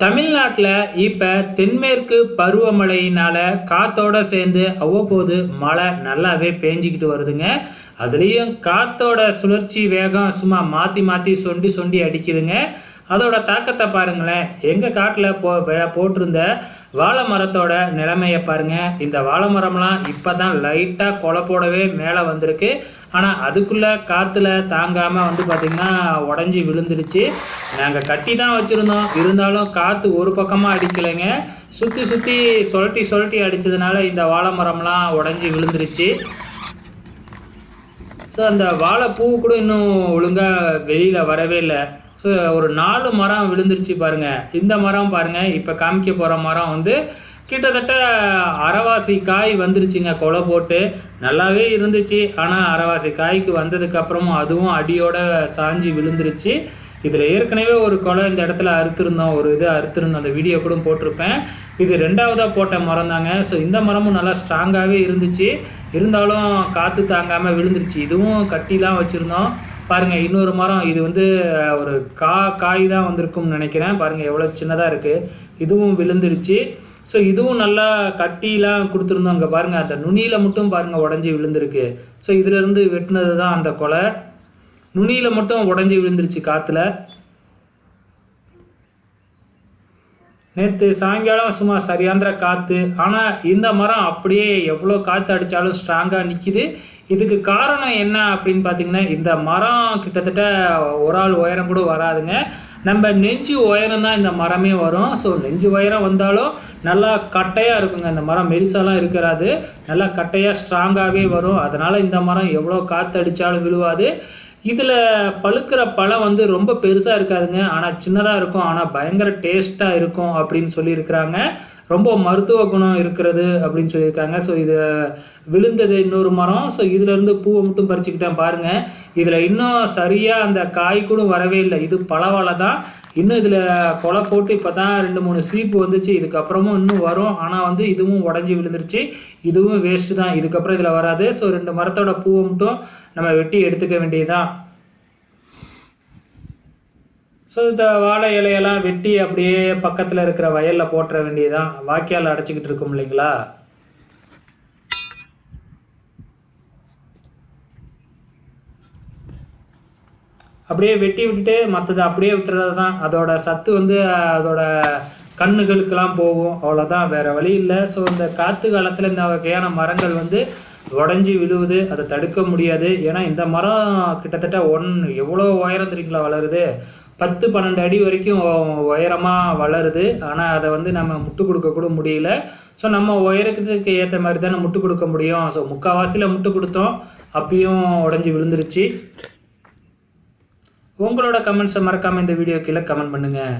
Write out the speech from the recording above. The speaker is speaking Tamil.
தமிழ்நாட்டில் இப்போ தென்மேற்கு பருவமழையினால் காத்தோட சேர்ந்து அவ்வப்போது மழை நல்லாவே பேஞ்சிக்கிட்டு வருதுங்க. அதுலேயும் காத்தோட சுழற்சி வேகம் சும்மா மாற்றி மாற்றி சொண்டி சொண்டி அடிக்குதுங்க. அதோட தாக்கத்தை பாருங்களேன். எங்கள் காட்டில் போ போட்டிருந்த வாழை மரத்தோட நிலைமையை பாருங்கள் இந்த வாழை மரம்லாம் இப்போ தான் லைட்டாக கொலை போடவே மேலே வந்திருக்கு. ஆனால் அதுக்குள்ளே காற்றுல தாங்காமல் வந்து பார்த்திங்கன்னா உடஞ்சி விழுந்துருச்சு நாங்கள் கட்டி தான் வச்சுருந்தோம். இருந்தாலும் காற்று ஒரு பக்கமாக அடிக்கலைங்க. சுற்றி சுற்றி சுழட்டி சுழட்டி அடித்ததுனால இந்த வாழை மரம்லாம் உடஞ்சி விழுந்துருச்சு. ஸோ அந்த வாழைப்பூ கூட இன்னும் ஒழுங்காக வெளியில் வரவே இல்லை. ஸோ ஒரு நாலு மரம் விழுந்துருச்சு பாருங்கள் இந்த மரம் பாருங்கள் இப்போ காமிக்க போகிற மரம் வந்து கிட்டத்தட்ட அரைவாசி காய் வந்துருச்சுங்க. கொலை போட்டு நல்லாவே இருந்துச்சு. ஆனால் அரைவாசி காய்க்கு வந்ததுக்கப்புறமும் அதுவும் அடியோட சாஞ்சி விழுந்துருச்சு. இதில் ஏற்கனவே ஒரு கொலை இந்த இடத்துல அறுத்துருந்தோம் ஒரு இது அறுத்துருந்தோம். அந்த வீடியோ கூட போட்டிருப்பேன். இது ரெண்டாவதாக போட்ட மரம் தாங்க. ஸோ இந்த மரமும் நல்லா ஸ்ட்ராங்காகவே இருந்துச்சு. இருந்தாலும் காற்று தாங்காமல் விழுந்துருச்சு. இதுவும் கட்டிலாம் வச்சுருந்தோம். பாருங்கள் இன்னொரு மரம். இது வந்து ஒரு கா காய் தான் வந்திருக்கும்னு நினைக்கிறேன். பாருங்கள் எவ்வளோ சின்னதாக இருக்குது இதுவும் விழுந்துருச்சு. ஸோ இதுவும் நல்லா கட்டிலாம் கொடுத்துருந்தோம். அங்கே பாருங்கள் அந்த நுனியில் மட்டும் பாருங்கள் உடஞ்சி விழுந்திருக்கு. ஸோ இதிலிருந்து வெட்டினது தான் அந்த கொலை. நுனியில் மட்டும் உடஞ்சி விழுந்துருச்சு காற்றுல நேற்று சாயங்காலம் சும்மா சரியாந்திர காற்று ஆனால் இந்த மரம் அப்படியே எவ்வளோ காற்று அடித்தாலும் ஸ்ட்ராங்காக நிற்கிது இதுக்கு காரணம் என்ன அப்படின்னு பார்த்தீங்கன்னா இந்த மரம் கிட்டத்தட்ட ஒரு ஆள் உயரம் கூட வராதுங்க. நம்ம நெஞ்சு உயரம் தான் இந்த மரமே வரும். ஸோ நெஞ்சு உயரம் வந்தாலும் நல்லா கட்டையாக இருக்குங்க. இந்த மரம் மெலிசாலாம் இருக்கிறாது. நல்லா கட்டையாக ஸ்ட்ராங்காகவே வரும். அதனால் இந்த மரம் எவ்வளோ காற்று அடித்தாலும் விழுவாது. இதில் பழுக்கிற பழம் வந்து ரொம்ப பெருசாக இருக்காதுங்க. ஆனால் சின்னதாக இருக்கும். ஆனால் பயங்கர டேஸ்ட்டாக இருக்கும் அப்படின்னு சொல்லியிருக்கிறாங்க. ரொம்ப மருத்துவ குணம் இருக்கிறது அப்படின்னு சொல்லியிருக்காங்க. ஸோ இது விழுந்தது இன்னொரு மரம். ஸோ இதுலேருந்து பூவை மட்டும் பறிச்சுக்கிட்டேன் பாருங்கள் இதில் இன்னும் சரியாக அந்த காய் கூட வரவே இல்லை. இது பழவாழை தான் இன்னும் இதில் கொலை போட்டு இப்போ தான் ரெண்டு மூணு சீப்பு வந்துச்சு இதுக்கப்புறமும் இன்னும் வரும். ஆனால் வந்து இதுவும் உடஞ்சி விழுந்துருச்சு. இதுவும் வேஸ்ட்டு தான். இதுக்கப்புறம் இதில் வராது. ஸோ ரெண்டு மரத்தோட பூவை மட்டும் நம்ம வெட்டி எடுத்துக்க வேண்டியதுதான். ஸோ இந்த வாழை இலையெல்லாம் வெட்டி அப்படியே பக்கத்தில் இருக்கிற வயலில் போட்டுற வேண்டியதுதான். வாய்க்கால் அடைச்சிக்கிட்டு இருக்கும் இல்லைங்களா? அப்படியே வெட்டி விட்டுட்டு மற்றது அப்படியே விட்டுறது தான் அதோட சத்து வந்து அதோட கண்ணுகளுக்கெல்லாம் போகும். அவ்வளோதான் வேறு வழி இல்லை. ஸோ இந்த காற்று காலத்தில் இந்த வகையான மரங்கள் வந்து உடஞ்சி விழுவுது. அதை தடுக்க முடியாது. ஏன்னா இந்த மரம் கிட்டத்தட்ட ஒன் எவ்வளோ உயரம் தெரியுங்களா வளருது? பத்து பன்னெண்டு அடி வரைக்கும் உயரமாக வளருது. ஆனால் அதை வந்து நம்ம முட்டு கொடுக்க கூட முடியல. ஸோ நம்ம உயரத்துக்கு ஏற்ற மாதிரி தானே முட்டு கொடுக்க முடியும். ஸோ முக்கால்வாசியில் முட்டு கொடுத்தோம். அப்பயும் உடஞ்சி விழுந்துருச்சு. உங்களோட கமெண்ட்ஸை மறக்காமல் இந்த வீடியோ கீழே கமெண்ட் பண்ணுங்கள்